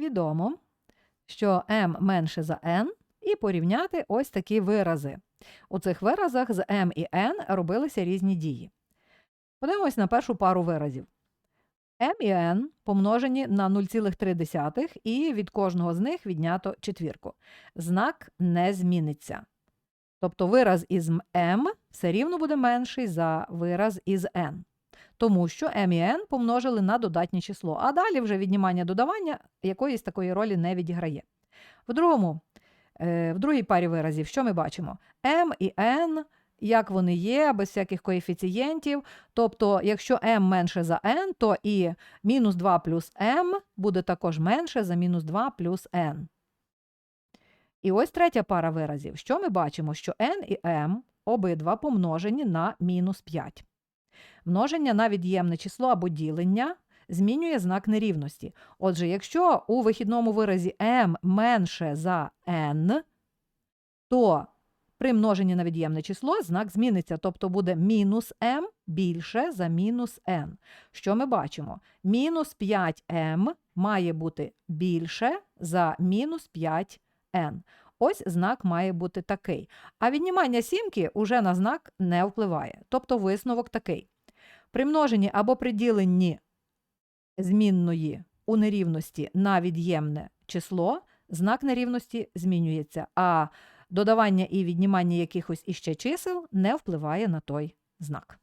Відомо, що m менше за n, і порівняти ось такі вирази. У цих виразах з m і n робилися різні дії. Подивимось на першу пару виразів. m і n помножені на 0,3 і від кожного з них віднято четвірку. Знак не зміниться. Тобто вираз із m все рівно буде менший за вираз із n. Тому що m і n помножили на додатнє число, а далі вже віднімання додавання якоїсь такої ролі не відіграє. В другому, е, в другій парі виразів, що ми бачимо? m і n, як вони є, без всяких коефіцієнтів. Тобто, якщо m менше за n, то і мінус 2 плюс m буде також менше за мінус 2 плюс n. І ось третя пара виразів. Що ми бачимо? Що n і m обидва помножені на мінус 5. Множення на від'ємне число або ділення змінює знак нерівності. Отже, якщо у вихідному виразі m менше за n, то при множенні на від'ємне число знак зміниться, тобто буде мінус m більше за мінус n. Що ми бачимо? Мінус 5m має бути більше за мінус 5n. Ось знак має бути такий. А віднімання сімки уже на знак не впливає. Тобто висновок такий. При множенні або при діленні змінної у нерівності на від'ємне число знак нерівності змінюється, а додавання і віднімання якихось іще чисел не впливає на той знак.